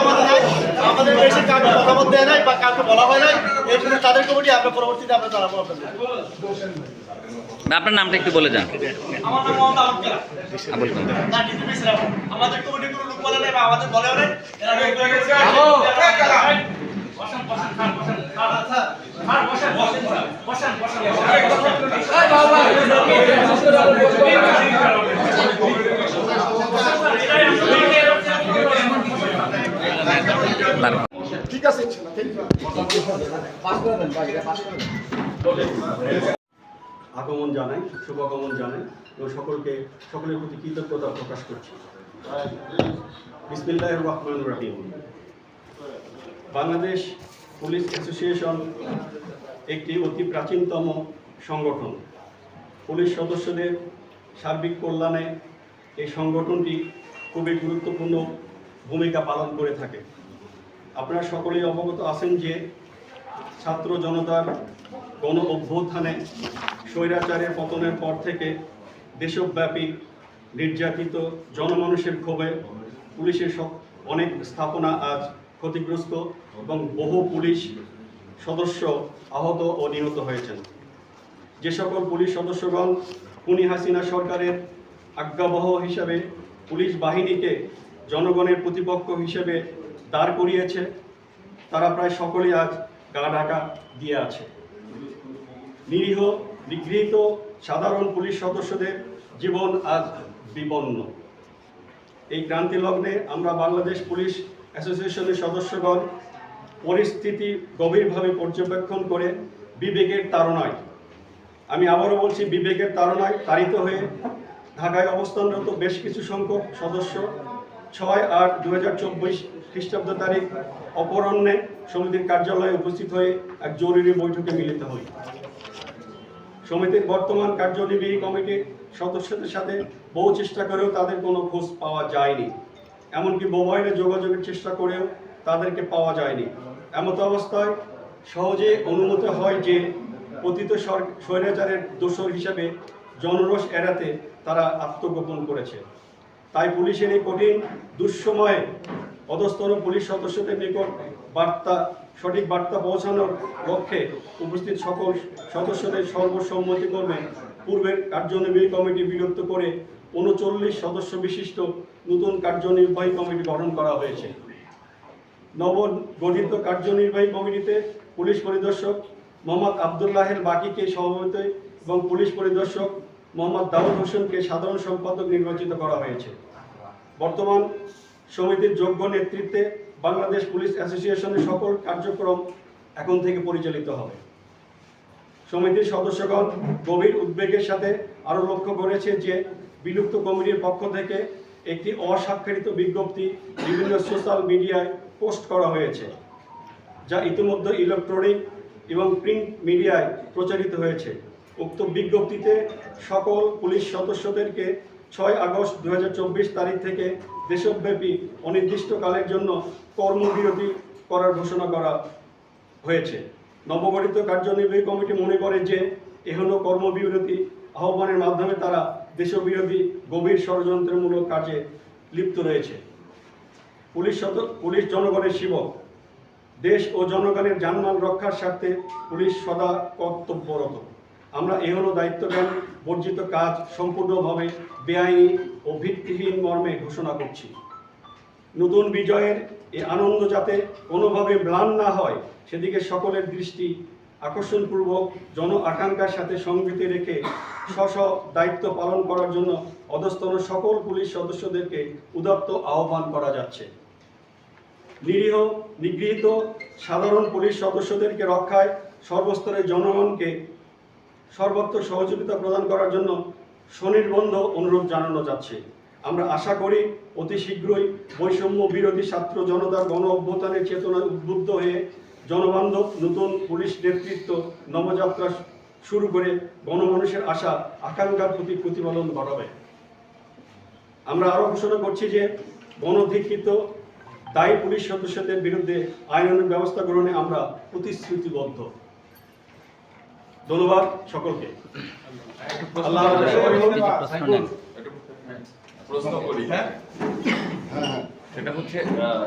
আমাদের নাই আমাদের বেশি কাউকে মতামত দেয় নাই বা কাউকে বলা হয় নাই এই জন্য তাদের কমিটি আমরা পরবর্তীতে আমরা জানাব আপনাদের। আপনার নামটা একটু বলে যান। আমার নাম মোহাম্মদ আবুল কালাম আবুল কালাম। না ডিসিপি ছিলাম আমাদের কমিটি কোনো লোক বলে নাই বা আমাদের বলেও নাই। এরা বের করে গেছে। দাঁড়ান। ইনশাআল্লাহ থ্যাংক ইউ আগমন জানাই এবং সকলকে, সকলের প্রতি কৃতজ্ঞতা প্রকাশ করছি। বাংলাদেশ পুলিশ অ্যাসোসিয়েশন একটি অতি প্রাচীনতম সংগঠন। পুলিশ সদস্যদের সার্বিক কল্যাণে এই সংগঠনটি খুবই গুরুত্বপূর্ণ ভূমিকা পালন করে থাকে। আপনারা সকলেই অবগত আছেন যে ছাত্র জনতার গণ অভ্যুত্থানে স্বৈরাচারের পতনের পর থেকে দেশব্যাপী নির্যাতিত জনমানুষের ক্ষোভে পুলিশের অনেক স্থাপনা আজ ক্ষতিগ্রস্ত এবং বহু পুলিশ সদস্য আহত ও নিহত হয়েছেন। যে সকল পুলিশ সদস্যগণ খুনি হাসিনা সরকারের আজ্ঞাবহ হিসাবে পুলিশ বাহিনীকে জনগণের প্রতিপক্ষ হিসেবে দাঁড় করিয়েছে। তারা প্রায় সকলেই আজ গা ঢাকা দিয়ে আছে। নিরীহ, নিগৃহীত সাধারণ পুলিশ সদস্যদের জীবন আজ বিপন্ন। এই ক্রান্তি লগ্নে আমরা বাংলাদেশ পুলিশ অ্যাসোসিয়েশনের সদস্যগণ পরিস্থিতি গভীরভাবে পর্যবেক্ষণ করে বিবেকের তাড়নায়, আমি আবারও বলছি বিবেকের তাড়নায় তাড়িত হয়ে ঢাকায় অবস্থানরত বেশ কিছু সংখ্যক সদস্য, ছয় আট দু হাজার চব্বিশ খ্রিস্টাব্দ তারিখ অপরাহ্নে সমিতির কার্যালয়ে উপস্থিত হয়ে এক জরুরি বৈঠকে মিলিত হই। সমিতির বর্তমান কার্যনির্বাহী কমিটির সদস্যদের সাথে বহু চেষ্টা করেও তাদের কোনো খোঁজ পাওয়া যায়নি। এমনকি মোবাইলে যোগাযোগের চেষ্টা করেও তাদেরকে পাওয়া যায়নি। এমত অবস্থায় সহজে অনুমতি হয় যে সর- স্বৈরাচারের দোষর হিসাবে জনরোষ এড়াতে তারা আত্মগোপন করেছে। তাই পুলিশের এই কঠিন দুঃসময়ে অধস্তন পুলিশ সদস্যদের নিকট বার্তা, সঠিক বার্তা পৌঁছানোর লক্ষ্যে উপস্থিত সকল সদস্যদের সর্বসম্মতিক্রমে পূর্বের কার্যনির্বাহী কমিটি বিলুপ্ত করে উনচল্লিশ সদস্য বিশিষ্ট নতুন কার্যনির্বাহী কমিটি গঠন করা হয়েছে। নবগঠিত কার্যনির্বাহী কমিটিতে পুলিশ পরিদর্শক মোহাম্মদ আবদুল্লাহের বাকিকে সভাপতি এবং পুলিশ পরিদর্শক মোহাম্মদ দাউদ হোসেনকে সাধারণ সম্পাদক নির্বাচিত করা হয়েছে। বর্তমান সমিতির যোগ্য নেতৃত্বে বাংলাদেশ পুলিশ অ্যাসোসিয়েশনের সকল কার্যক্রম এখন থেকে পরিচালিত হবে। সমিতির সদস্যগণ গভীর উদ্বেগের সাথে আরও লক্ষ্য করেছে যে বিলুপ্ত কমিটির পক্ষ থেকে একটি অস্বাক্ষরিত বিজ্ঞপ্তি বিভিন্ন সোশ্যাল মিডিয়ায় পোস্ট করা হয়েছে, যা ইতিমধ্যে ইলেকট্রনিক এবং প্রিন্ট মিডিয়ায় প্রচারিত হয়েছে। উক্ত বিজ্ঞপ্তিতে সকল পুলিশ সদস্যদেরকে ছয় আগস্ট দু হাজার চব্বিশ তারিখ থেকে দেশব্যাপী অনির্দিষ্টকালের জন্য কর্মবিরতি করার ঘোষণা করা হয়েছে। নবগঠিত কার্যনির্বাহী কমিটি মনে করে যে এহনো কর্মবিরতি। আহ্বানের মাধ্যমে তারা দেশবিরোধী গভীর ষড়যন্ত্রমূলক কাজে লিপ্ত রয়েছে। পুলিশ সদ পুলিশ জনগণের সেবক দেশ ও জনগণের জানমাল রক্ষার স্বার্থে পুলিশ সদা কর্তব্যরত। আমরা এহনো দায়িত্বজ্ঞান বর্জিত কাজ সম্পূর্ণভাবে বেআইনি ও ভিত্তিহীন মর্মে ঘোষণা করছি। নতুন বিজয়ের এই আনন্দ যাতে কোনোভাবে ম্লান না হয়, সেদিকে সকলের দৃষ্টি আকর্ষণপূর্বক জন আকাঙ্ক্ষার সাথে সংগতি রেখে স্ব দায়িত্ব পালন করার জন্য অধস্তন সকল পুলিশ সদস্যদেরকে উদাত্ত আহ্বান করা যাচ্ছে। নিরীহ, নিগৃহীত সাধারণ পুলিশ সদস্যদেরকে রক্ষায় সর্বস্তরের জনগণকে সর্বত্র সহযোগিতা প্রদান করার জন্য স্বনির্বন্ধ অনুরোধ জানানো যাচ্ছে। আমরা আশা করি অতি শীঘ্রই বৈষম্য বিরোধী ছাত্র জনতার গণ অভ্যুত্থানের চেতনায় উদ্বুদ্ধ হয়ে জনবান্ধব নতুন পুলিশ নেতৃত্ব নবযাত্রা শুরু করে গণমানুষের আশা, আকাঙ্ক্ষার প্রতি প্রতিফলন ঘটাবে আমরা আরও ঘোষণা করছি যে গণধিকৃত দায়ী পুলিশ সদস্যদের বিরুদ্ধে আইনানুগ ব্যবস্থা গ্রহণে আমরা প্রতিশ্রুতিবদ্ধ। ধন্যবাদ সকলকে। আল্লাহ প্রশ্ন করি। হ্যাঁ? সেটা হচ্ছে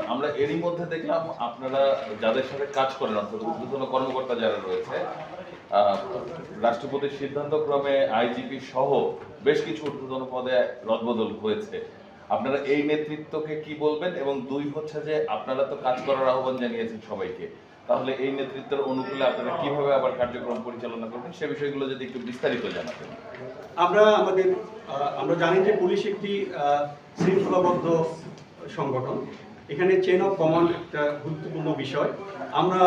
আমরা এরই মধ্যে দেখলাম আপনারা যাদের সাথে কাজ করেন অর্থাৎ ঊর্ধ্বতন কর্মকর্তা যারা রয়েছে আহ, রাষ্ট্রপতির সিদ্ধান্ত ক্রমে আইজিপি সহ বেশ কিছু ঊর্ধ্বতন পদে রদবদল হয়েছে। আপনারা এই নেতৃত্বকে কি বলবেন? এবং দুই হচ্ছে যে আপনারা তো কাজ করার আহ্বান জানিয়েছেন সবাইকে। তাহলে এই নেতৃত্বের অনুকূলে আপনারা কীভাবে আবার কার্যক্রম পরিচালনা করবেন? সে বিষয়গুলো যদি একটু বিস্তারিত জানাতেন। আমরা আমাদের আমরা জানি যে পুলিশ একটি শৃঙ্খলাবদ্ধ সংগঠন। এখানে চেন অফ কমান্ড একটা গুরুত্বপূর্ণ বিষয়। আমরা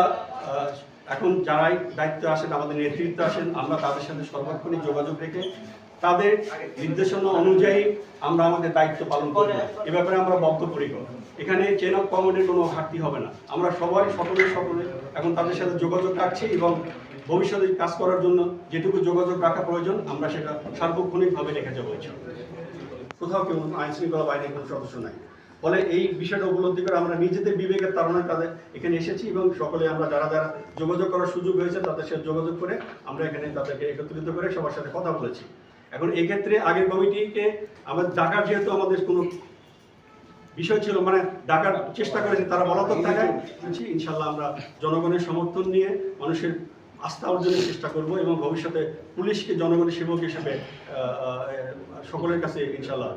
এখন যারাই দায়িত্বে আসেন, আমাদের নেতৃত্বে আসেন, আমরা তাদের সাথে সর্বক্ষণই যোগাযোগ রেখে তাদের নির্দেশনা অনুযায়ী আমরা আমাদের দায়িত্ব পালন করব এ ব্যাপারে আমরা বদ্ধপরিকর এখানে চেন অফ কমান্ডের কোনো ঘাটতি হবে না। আমরা সবাই সকলে সকলে এখন তাদের সাথে যোগাযোগ রাখছি এবং ভবিষ্যতে কাজ করার জন্য যেটুকু যোগাযোগ রাখা প্রয়োজন, আমরা সেটা সার্বক্ষণিকভাবে রেখে যাব। কোথাও কেউ আইন শৃঙ্খলা বাহিনীর কোনো সদস্য নাই। ফলে এই বিষয়টা উপলব্ধি করে আমরা নিজেদের বিবেকের তারণায় তাদের এখানে এসেছি এবং সকলে আমরা যারা যারা যোগাযোগ করার সুযোগ হয়েছে তাদের সাথে যোগাযোগ করে আমরা এখানে তাদেরকে একত্রিত করে সবার সাথে কথা বলেছি। এখন এক্ষেত্রে আগের কমিটিকে আমাদের ডাকার যেহেতু আমাদের কোনো বিষয় ছিল মানে ডাকার চেষ্টা করেছে তারা বলাতক থাকায় বলছি ইনশাল্লাহ আমরা জনগণের সমর্থন নিয়ে মানুষের আস্থা অর্জনের চেষ্টা করব এবং ভবিষ্যতে পুলিশকে জনগণের সেবক হিসেবে সকলের কাছে ইনশাল্লাহ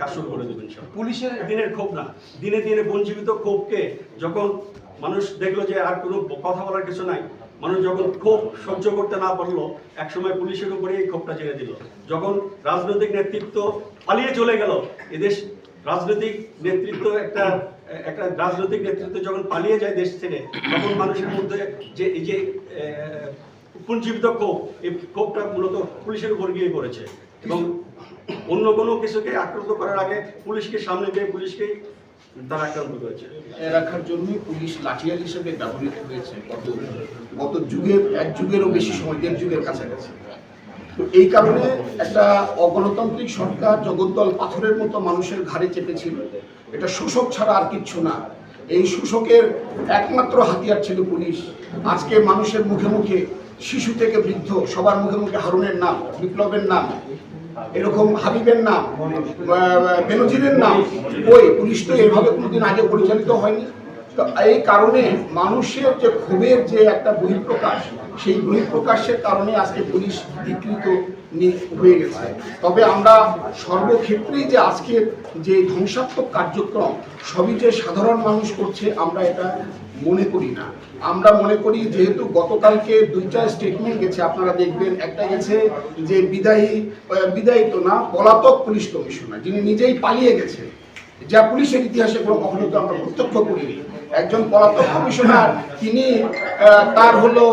কাজ শুরু করে দেবেন ইনশাল্লাহ। পুলিশের দিনের ক্ষোভ না। দিনে দিনে বঞ্চিত ক্ষোভকে যখন মানুষ দেখল যে আর কোনো কথা বলার কিছু নাই মানুষ যখন ক্ষোভ সহ্য করতে না পারল একসময় পুলিশের উপরে এই ক্ষোভটা ছেড়ে দিল। যখন রাজনৈতিক নেতৃত্ব পালিয়ে চলে গেল এদেশ রাজনৈতিক নেতৃত্ব একটা একটা রাজনৈতিক নেতৃত্ব যখন পালিয়ে যায় দেশ থেকে তখন মানুষের মধ্যে যে, এই যে পুঞ্জীবিত ক্ষোভ, এই ক্ষোভটা মূলত পুলিশের উপর গিয়ে পড়েছে। এবং অন্য কোনো কিছুকে আক্রান্ত করার আগে পুলিশকে সামনে দিয়ে পুলিশকেই তারা আক্রান্ত রাখার জন্য পুলিশ লাঠিয়াল হিসেবে ব্যবহৃত হয়েছে গত যুগের, এক যুগেরও বেশি সময় যুগের কাছাকাছি। তো এই কারণে একটা অগণতান্ত্রিক সরকার জগদ্দল পাথরের মতো মানুষের ঘাড়ে চেপেছিল। এটা শোষক ছাড়া আর কিচ্ছু না। এই শোষকের একমাত্র হাতিয়ার ছিল পুলিশ। আজকে মানুষের মুখে মুখে, শিশু থেকে বৃদ্ধ, সবার মুখে মুখে হারুনের নাম, বিপ্লবের নাম, এরকম হাবিবের নাম বেনজিরের নাম ওই পুলিশ তো এভাবে কোনোদিন আগে পরিচালিত হয়নি। তো এই কারণে মানুষের যে ক্ষোভের যে একটা বহিঃপ্রকাশ সেই বহিঃপ্রকাশের কারণে আজকে পুলিশ বিকৃত হয়ে গেছে। তবে আমরা সর্বক্ষেত্রেই যে আজকের যে ধ্বংসাত্মক কার্যক্রম সবই যে সাধারণ মানুষ করছে আমরা এটা মনে করি না। আমরা মনে করি যেহেতু গতকালকে দুইটা স্টেটমেন্ট গেছে আপনারা দেখবেন একটা গেছে যে বিদায়ী আহ, বিদায়ী তো না পলাতক পুলিশ কমিশনার যিনি নিজেই পালিয়ে গেছে যা পুলিশের ইতিহাসে কোনো কখনো তো আমরা প্রত্যক্ষ করিনি। একজন পলাতক কমিশনার, তিনি তার হলো,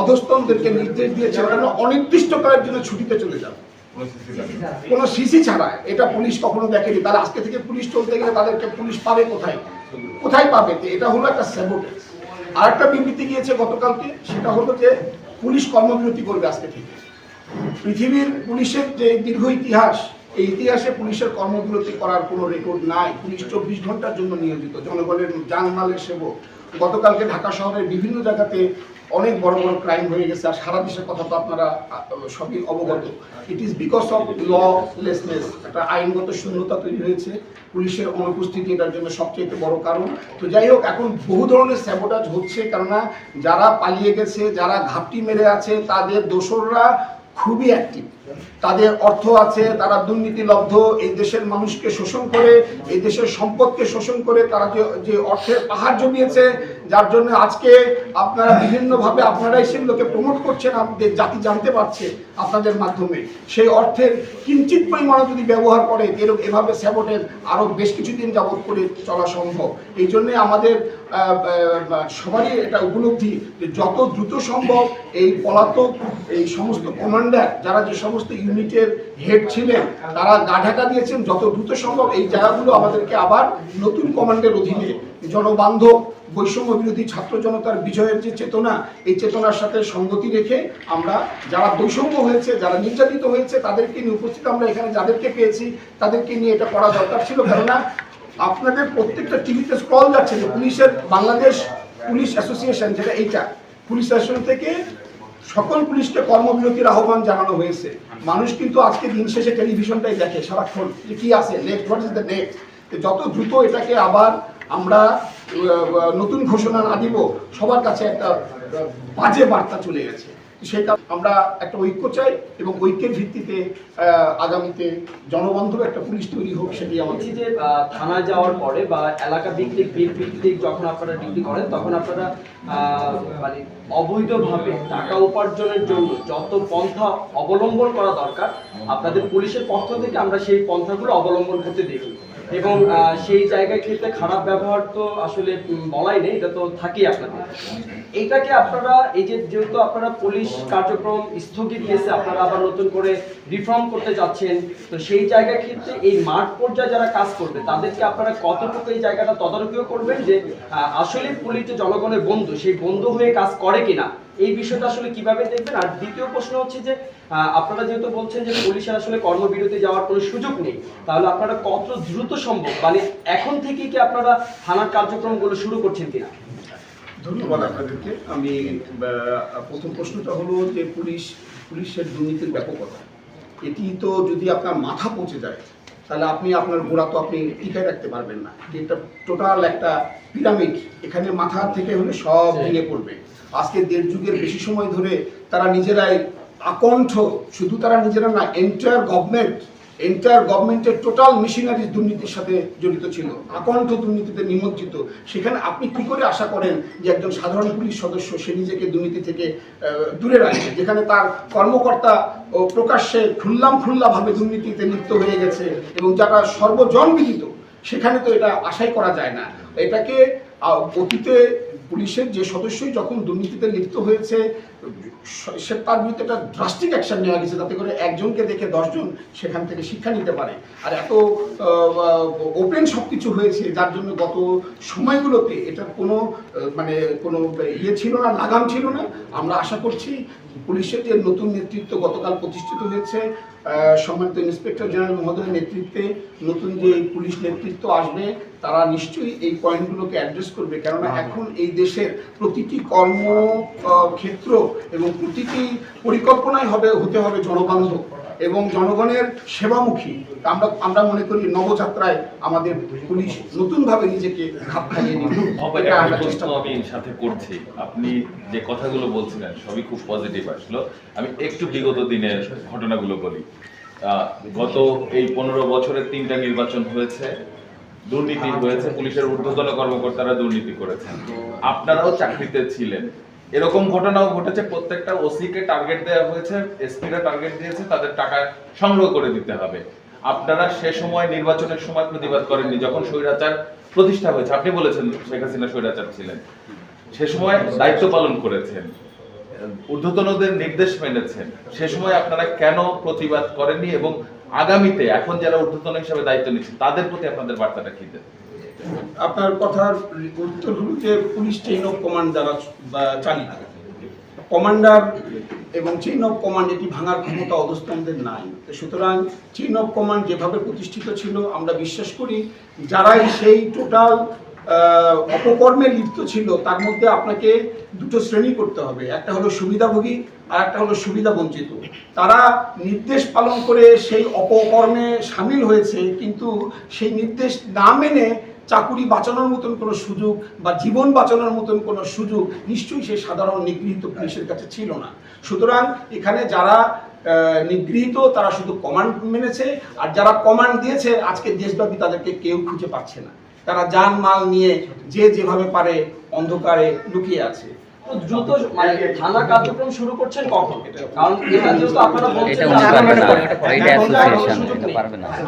অধস্তনদেরকে নির্দেশ দিয়েছেন কেন অনির্দিষ্টকালের জন্য ছুটিতে চলে যাবে কোনো সিসি ছাড়া, এটা পুলিশ কখনো দেখেনি। তারা আজকে থেকে পুলিশ চলতে গেলে তাদেরকে পুলিশ পাবে কোথায়? কোথায় পাবে? এটা হলো একটা স্যাবোটেজ আর একটা বিবৃতি গিয়েছে গতকালকে, সেটা হলো যে পুলিশ কর্মবিরতি করবে আজকে থেকে। পৃথিবীর পুলিশের যে দীর্ঘ ইতিহাস এই ইতিহাসে পুলিশের কর্মবিরতি করার কোনো রেকর্ড নাই। পুলিশ চব্বিশ ঘণ্টার জন্য নিয়োজিত। জনগণের জানমালের সেবক। গতকালকে ঢাকা শহরের বিভিন্ন জায়গাতে অনেক বড় বড় ক্রাইম হয়ে গেছে। আর সারা দেশের কথা তো আপনারা সবই অবগত। It is because of lawlessness একটা আইনগত শূন্যতা তৈরি হয়েছে। পুলিশের অনুপস্থিতি এটার জন্য সবচেয়ে বড় কারণ। তো যাই হোক, এখন বহু ধরনের স্যাবোটাজ হচ্ছে। কেননা যারা পালিয়ে গেছে, যারা ঘাপটি মেরে আছে, তাদের দোসররা খুবই অ্যাক্টিভ তাদের অর্থ আছে, তারা দুর্নীতিলব্ধ, এই দেশের মানুষকে শোষণ করে, এই দেশের সম্পদকে শোষণ করে তারা যে যে অর্থের পাহাড় জমিয়েছে যার জন্য আজকে আপনারা বিভিন্নভাবে আপনারাই সেগুলোকে প্রমোট করছেন, আমাদের জাতি জানতে পারছে আপনাদের মাধ্যমে। সেই অর্থের কিঞ্চিত পরিমাণে যদি ব্যবহার করে এরকম এভাবে স্যাবোটের আরও বেশ কিছুদিন যাবৎ করে চলা সম্ভব। এই জন্যে আমাদের সবারই এটা উপলব্ধি যে যত দ্রুত সম্ভব এই পলাতক, এই সমস্ত কমান্ডার যারা যে সমস্ত ইউনিটের হেড ছিলেন, তারা গা ঢাকা দিয়েছেন, যত দ্রুত সম্ভব এই জায়গাগুলো আমাদেরকে আবার নতুন কমান্ডের অধীনে। জনবান্ধব, বৈষম্য বিরোধী ছাত্র জনতার বিজয়ের যে চেতনা, এই চেতনার সাথে সঙ্গতি রেখে আমরা যারা বৈষম্য হয়েছে, যারা নির্যাতিত হয়েছে, তাদেরকে নিয়ে উপস্থিত আমরা এখানে যাদেরকে পেয়েছি, তাদেরকে নিয়ে এটা করা দরকার ছিল। কেননা আপনাদের প্রত্যেকটা টিভিতে স্ক্রল যাচ্ছে যে পুলিশের বাংলাদেশ পুলিশ অ্যাসোসিয়েশন যেটা এইটা, পুলিশ অ্যাসোসিয়েশন থেকে সকল পুলিশকে কর্মবিরতির আহ্বান জানানো হয়েছে। মানুষ কিন্তু আজকে দিন শেষে টেলিভিশনটাই দেখে সারাক্ষণ যে কি আছে next what is the next যত দ্রুত এটাকে আবার আমরা নতুন ঘোষণা না দিব, সবার কাছে একটা বাজে বার্তা চলে গেছে। সেটা আমরা একটা ঐক্য চাই এবং ঐক্যের ভিত্তিতে আগামীতে জনবান্ধব একটা পুলিশ তৈরি হোক, সেটি আমাদের যে থানায় যাওয়ার পরে বা এলাকা ভিত্তিক বিল ভিত্তিক যখন আপনারা ডিউটি করেন, তখন আপনারা মানে অবৈধভাবে টাকা উপার্জনের জন্য যত পন্থা অবলম্বন করা দরকার, আপনাদের পুলিশের পক্ষ থেকে আমরা সেই পন্থাগুলো অবলম্বন করতে দেখি। এবং সেই জায়গায় ক্ষেত্রে খারাপ ব্যবহার তো আসলে বলাই নেই, এটা তো থাকেই আপনাদের। এইটাকে আপনারা, এই যে যেহেতু আপনারা পুলিশ কার্যক্রম স্থগিত দিয়েছে, আপনারা আবার নতুন করে রিফর্ম করতে যাচ্ছেন, তো সেই জায়গার ক্ষেত্রে এই মাঠ পর্যায়ে যারা কাজ করবে, তাদেরকে আপনারা কতটুকু এই জায়গাটা তদারকিও করবেন যে আসলে পুলিশ যে জনগণের বন্ধু, সেই বন্ধু হয়ে কাজ করে কিনা? এই বিষয়টা আসলে কীভাবে দেখবেন? আর দ্বিতীয় প্রশ্ন হচ্ছে যে আপনারা যেহেতু বলছেন যে পুলিশের আসলে কর্মবিরতি যাওয়ার কোনো সুযোগ নেই, তাহলে আপনারা কত দ্রুত সম্ভব? মানে এখন থেকে কি আপনারা থানার কার্যক্রমগুলো শুরু করছেন কিনা? ধন্যবাদ আপনাদেরকে। আমি প্রথম প্রশ্নটা হলো যে পুলিশ, পুলিশের দুর্নীতির ব্যাপকতা। এটি তো যদি আপনার মাথা পৌঁছে যায় তাহলে আপনি আপনার গোড়া তো আপনি টিকায় রাখতে পারবেন না। এটা টোটাল একটা পিরামিড এখানে মাথা থেকে হলে সব ভেঙে পড়বে। আজকে দেড় যুগের বেশি সময় ধরে তারা নিজেরাই আকণ্ঠ শুধু তারা নিজেরা না এন্টায়ার গভর্নমেন্ট এন্টায়ার গভর্নমেন্টের টোটাল মেশিনারি দুর্নীতির সাথে জড়িত ছিল, আকণ্ঠ দুর্নীতিতে নিমজ্জিত। সেখানে আপনি কি করে আশা করেন যে একজন সাধারণ পুলিশ সদস্য সে নিজেকে দুর্নীতি থেকে দূরে রাখবে? যেখানে তার কর্মকর্তা ও প্রকাশ্যে খুল্লাম খুল্লাভাবে দুর্নীতিতে লিপ্ত হয়ে গেছে এবং যারা সর্বজন বিদিত সেখানে তো এটা আশাই করা যায় না। এটাকে অতীতে পুলিশের যে সদস্যই যখন দুর্নীতিতে লিপ্ত হয়েছে স- তার বিরুদ্ধে একটা ড্রাস্টিক অ্যাকশন নেওয়া গেছে যাতে করে একজনকে দেখে দশজন সেখান থেকে শিক্ষা নিতে পারে। আর এত ওপেন সব কিছু হয়েছে যার জন্য গত সময়গুলোতে এটার কোনো মানে কোনো ইয়ে ছিল না লাগাম ছিল না। আমরা আশা করছি পুলিশের যে নতুন নেতৃত্ব গতকাল প্রতিষ্ঠিত হয়েছে সম্মানিত ইন্সপেক্টর জেনারেল মহোদয়ের নেতৃত্বে নতুন যে পুলিশ নেতৃত্ব আসবে তারা নিশ্চয়ই এই পয়েন্টগুলোকে অ্যাড্রেস করবে। কেননা এখন এই দেশের প্রতিটি কর্ম ক্ষেত্র এবং প্রতিটি পরিকল্পনাই হবে হতে হবে জনবান্ধব এবং জনগণের সেবামুখী। আমরা আমরা মনে করি নবযাত্রায় আমাদের পুলিশ নতুনভাবে নিজেকে খাপ খাইয়ে। আমি সাথে করছি। আপনি যে কথাগুলো বলছিলেন সবই খুব পজিটিভ আসলো। আমি একটু বিগত দিনের ঘটনাগুলো বলি। আহ, গত এই পনেরো বছরের তিনটা নির্বাচন হয়েছে দুর্নীতি হয়েছে পুলিশের ঊর্ধ্বতন কর্মকর্তারা দুর্নীতি করেছেন। আপনারাও চাকরিতে ছিলেন। এরকম ঘটনাও ঘটেছে, প্রত্যেকটা ওসিকে টার্গেট দেওয়া হয়েছে এসপিরা টার্গেট দিয়েছে, তাদের টাকা সংগ্রহ করে দিতে হবে। আপনারা সে সময় নির্বাচনের সময় প্রতিবাদ করেননি, যখন স্বৈরাচার প্রতিষ্ঠা হয়েছে। আপনি বলেছেন শেখ হাসিনা স্বৈরাচার ছিলেন। সে সময় দায়িত্ব পালন করেছেন, ঊর্ধ্বতনদের নির্দেশ মেনেছেন। সে সময় আপনারা কেন প্রতিবাদ করেননি এবং আগামীতে এখন যারা ঊর্ধ্বতন হিসাবে দায়িত্ব নিচ্ছে, তাদের প্রতি আপনাদের বার্তাটা কি দেন? আপনার কথার উত্তর হল যে পুলিশ চেইন অফ কমান্ড দ্বারা চালিত কমান্ডার এবং চেইন অফ কমান্ড এটি ভাঙার ক্ষমতা অধস্তনদের নাই। সুতরাং চেইন অফ কমান্ড যেভাবে প্রতিষ্ঠিত ছিল, আমরা বিশ্বাস করি যারাই সেই টোটাল অপকর্মে লিপ্ত ছিল, তার মধ্যে আপনাকে দুটো শ্রেণি করতে হবে। একটা হলো সুবিধাভোগী আর একটা হলো সুবিধা বঞ্চিত। তারা নির্দেশ পালন করে সেই অপকর্মে সামিল হয়েছে, কিন্তু সেই নির্দেশ না মেনে চাকুরি বাঁচানোর মতন কোনো সুযোগ বা জীবন বাঁচানোর মতন কোনো সুযোগ নিশ্চয়ই সে সাধারণ নিগৃহীত পুলিশের কাছে ছিল না। সুতরাং এখানে যারা নিগৃহীত, তারা শুধু কমান্ড মেনেছে, আর যারা কমান্ড দিয়েছে, আজকে দেশব্যাপী তাদেরকে কেউ খুঁজে পাচ্ছে না। তারা যান মাল নিয়ে যে যেভাবে পারে অন্ধকারে লুকিয়ে আছে। দ্রুত মানে থানা কার্যক্রম শুরু করছেন কখন? কারণ এটা যেহেতু আপনারা বলছেন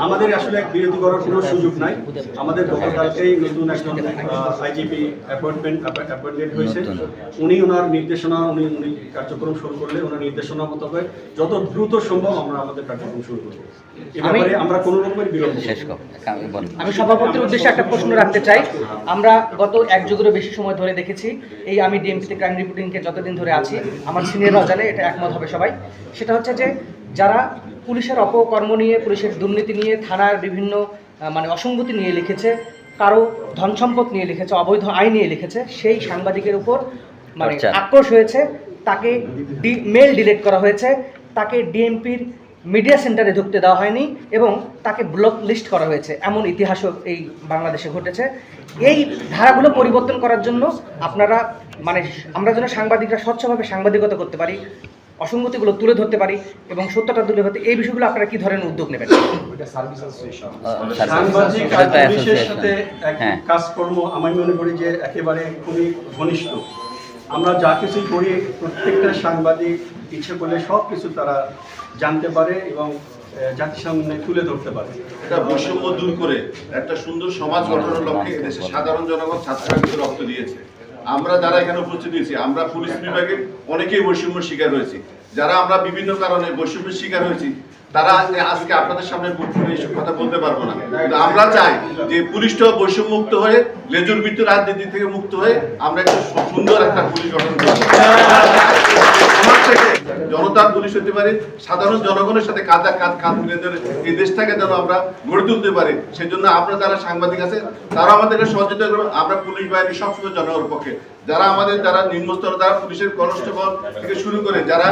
আমাদের আসলে এক বিরতি করার কোনো সুযোগ নাই। আমাদের গতকালকেই নতুন একজন আইজিপি অ্যাপয়েন্টমেন্ট অ্যাপয়েন্টমেন্ট হয়েছে। উনি ওনার নির্দেশনা উনি উনি কার্যক্রম শুরু করলে ওনার নির্দেশনা মোতাবেক যত দ্রুত সম্ভব আমরা আমাদের কার্যক্রম শুরু করব। এ ব্যাপারে আমরা কোনো রকমের বিলম্ব শেষ আমি সভাপতির উদ্দেশ্যে একটা প্রশ্ন রাখতে চাই। আমরা গত এক যুগেরও বেশি সময় ধরে দেখেছি এই আমি ডিএমপিতে ক্রাইম রিপোর্টিংকে যতদিন ধরে আছি আমার সিনিয়ররাও জানে এটা একমত হবে সবাই সেটা হচ্ছে যে যারা পুলিশের অপকর্ম নিয়ে পুলিশের দুর্নীতি নিয়ে থানার বিভিন্ন মানে অসঙ্গতি নিয়ে লিখেছে কারও ধন সম্পদ নিয়ে লিখেছে অবৈধ আইন নিয়ে লিখেছে সেই সাংবাদিকের উপর মানে আচ্ছা। আক্রোশ হয়েছে তাকে ডি মেল ডিলেট করা হয়েছে তাকে ডিএমপির মিডিয়া সেন্টারে ঢুকতে দেওয়া হয়নি এবং তাকে ব্লক লিস্ট করা হয়েছে। এমন ইতিহাসও এই বাংলাদেশে ঘটেছে। এই ধারাগুলো পরিবর্তন করার জন্য আপনারা মানে আমরা যেন সাংবাদিকরা স্বচ্ছভাবে সাংবাদিকতা করতে পারি অসঙ্গতিগুলো তুলে ধরতে পারি এবং সত্যটা তুলে ধরতে এই বিষয়গুলো আপনারা কি ধরনের উদ্যোগ নেবেন? সাংবাদিক association। সাথে হ্যাঁ। কাজকর্ম আমি মনে করি যে একেবারে খুবই ঘনিষ্ঠ। আমরা যা কিছুই করি, প্রত্যেকটা সাংবাদিক ইচ্ছে করলে সব কিছু তারা জানতে পারে এবং জাতির তুলে ধরতে পারে। একটা বৈষম্য দূর করে একটা সুন্দর সমাজ গঠনের লক্ষ্যে দেশের সাধারণ জনগণ ছাত্ররা রক্ত দিয়েছে। আমরা যারা এখানে উপস্থিত হয়েছি, আমরা পুলিশ বিভাগে অনেকেই বৈষম্যের শিকার হয়েছি। যারা আমরা বিভিন্ন কারণে বৈষম্যের শিকার হয়েছি তারা আজকে আপনাদের সামনে কথা বলতে পারব না। আমরা চাই যে বৈষম্য মুক্ত হয়ে, লেজুর বৃত্ত রাজনীতি থেকে মুক্ত হয়ে আমরা সুন্দর একটা পুলিশ গঠন পুলিশ হতে পারে, সাধারণ জনগণের সাথে কাঁধা কাঁধ কাঁধ মিলে ধরে এই দেশটাকে যেন আমরা গড়ে তুলতে পারি সেই জন্য আপনারা যারা সাংবাদিক আছে তারা আমাদেরকে সহযোগিতা করবেন। আমরা পুলিশ বাহিনী সবসময় জনগণের পক্ষে। যারা আমাদের, যারা নিম্নস্তর যারা পুলিশের কনস্টেবল থেকে শুরু করে যারা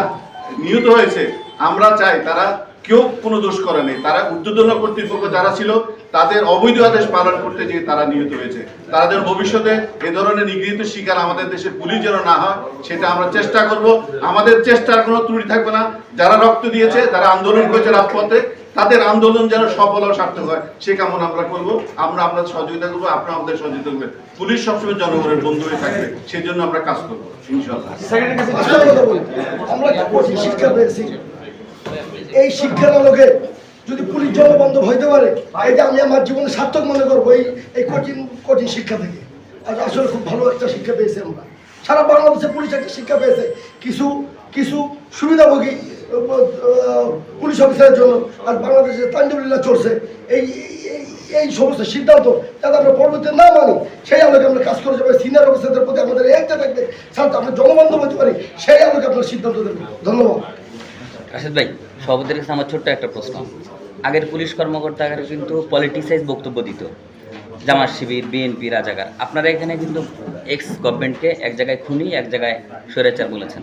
নিহত হয়েছে, আমরা চাই তারা কেউ কোনো দোষ করে নেই। তারা উদ্বোধন কর্তৃপক্ষ যারা ছিল, তাদের অবৈধ আদেশ পালন করতে গিয়ে তারা নিহত হয়েছে। তারা যেন ভবিষ্যতে এ ধরনের নিগৃহীত শিকার আমাদের দেশের পুলিশ যেন না হয়, সেটা আমরা চেষ্টা করব। আমাদের চেষ্টার কোনো ত্রুটি থাকবে না। যারা রক্ত দিয়েছে, যারা আন্দোলন করেছে রাজপথে, তাদের আন্দোলন যেন সফল ও সার্থক হয়, সে কামনা আমরা করব। আমরা আপনার সহযোগিতা করব, আপনারা আমাদের সহযোগিতা করবেন। পুলিশ সবসময় জনগণের বন্ধু হয়ে থাকবে সেই জন্য আমরা কাজ করব ইনশাল্লাহ এই শিক্ষার আলোকে যদি পুলিশ জনবান্ধব হইতে পারে এটা আমি আমার জীবনে সার্থক মনে করব এই এই কঠিন কঠিন শিক্ষা থেকে। আজ আসলে খুব ভালো একটা শিক্ষা পেয়েছি আমরা। সারা বাংলাদেশে পুলিশ একটা শিক্ষা পেয়েছে। কিছু কিছু সুবিধাভোগী পুলিশ অফিসারের জন্য আর বাংলাদেশে তাণ্ডবলীলা চলছে। এই এই- এই সমস্ত সিদ্ধান্ত যাতে আমরা পরবর্তীতে না মানি সেই আলোকে আমরা কাজ করে যাব। সিনিয়র অফিসারদের প্রতি আমাদের একটা থাকবে। স্যার আমরা জনবন্ধ হতে পারি সেই আলোকে আপনার সিদ্ধান্ত দেবেন ধন্যবাদ। রাশেদ ভাই সভাপতির কাছে আমার ছোট্ট একটা প্রশ্ন। আগের পুলিশ কর্মকর্তারা কিন্তু পলিটিসাইজ বক্তব্য দিত। জামাত শিবির বিএনপি রাজাকার। আপনারা এখানে কিন্তু এক্স গভর্নমেন্টকে এক জায়গায় খুনি এক জায়গায় স্বৈরাচার বলেছেন।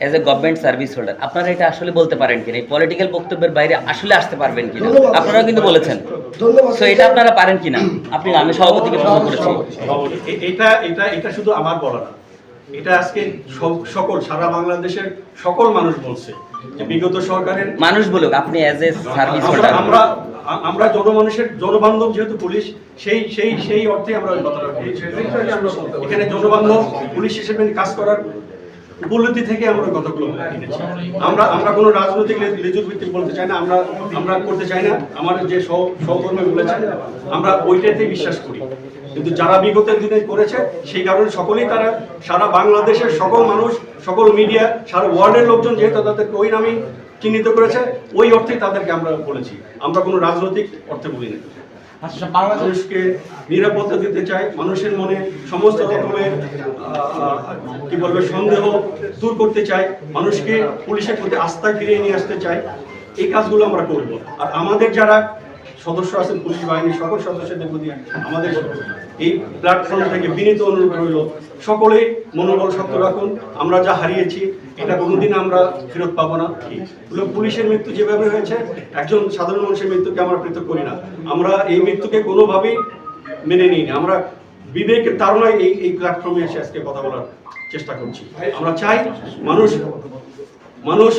As a government service holder আপনারা এটা আসলে বলতে পারেন কিনা? এই পলিটিক্যাল বক্তব্যের বাইরে আসলে আসতে পারবেন কিনা? আপনারা কিন্তু বলেছেন। তো এটা আপনারা পারেন কিনা? আপনি আমি সভাপতিকে প্রশ্ন করেছি। এটা এটা এটা শুধু আমার বলা না। এটা আজকে সকল সারা বাংলাদেশের সকল মানুষ বলছে। বিগত সরকারের মানুষ বলুক আপনি অ্যাজ এ সার্ভিস আমরা হোল্ডার আমরা আ- আমরা জনমানুষের জনবান্ধব যেহেতু পুলিশ সেই সেই সেই অর্থে আমরা কথাটা এখানে জনবান্ধব পুলিশ হিসেবে কাজ করার উপলব্ধি থেকে আমরা কিনেছি? আমরা আমরা কোনো রাজনৈতিক লেজুর ভিত্তিক বলতে চাই না, আমরা আমরা করতে চাই না। আমার যে সহকর্মী বলেছেন, আমরা ওইটাতে বিশ্বাস করি। কিন্তু যারা বিগত দিনে করেছে, সেই কারণে সকলেই তারা, সারা বাংলাদেশের সকল মানুষ, সকল মিডিয়া, সারা ওয়ার্ল্ডের লোকজন যেহেতু তাদেরকে ওই নামেই চিহ্নিত করেছে, ওই অর্থেই তাদেরকে আমরা বলেছি। আমরা কোনো রাজনৈতিক অর্থে বলি না। মানুষকে নিরাপত্তা দিতে চাই, মানুষের মনে সমস্ত রকমের কি বলবে, সন্দেহ দূর করতে চাই, মানুষকে পুলিশের প্রতি আস্থা ফিরিয়ে নিয়ে আসতে চাই, এই কাজগুলো আমরা করব। আর আমাদের যারা সদস্য আছেন পুলিশ বাহিনীর সকল সদস্যদের প্রতি আমাদের এই প্ল্যাটফর্ম থেকে বিনীত অনুরোধ রইল, সকলে মনোবল শক্ত রাখুন, আমরা যা হারিয়েছি, এটা কোনোদিন আমরা ফেরত পাবো না। পুলিশের মৃত্যু যেভাবে হয়েছে, একজন সাধারণ মানুষের মৃত্যুকে আমরা পৃথক করি না। আমরা এই মৃত্যুকে কোনোভাবেই মেনে নিই না। আমরা বিবেকের তারণায় এই এই প্ল্যাটফর্মে এসে আজকে কথা বলার চেষ্টা করছি। আমরা চাই মানুষ মানুষ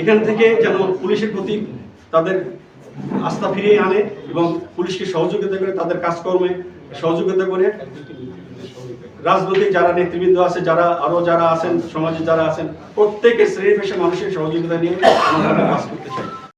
এখান থেকে যেন পুলিশের প্রতি তাদের আস্থা ফিরিয়ে আনে এবং পুলিশকে সহযোগিতা করে তাদের কাজকর্মে সহযোগিতা করে রাজনৈতিক যারা নেতৃবৃন্দ আছে, যারা আরও যারা আছেন, সমাজে যারা আছেন, প্রত্যেকের শ্রেণি পেশা মানুষের সহযোগিতা নিয়ে আমরা কাজ করতে চাই।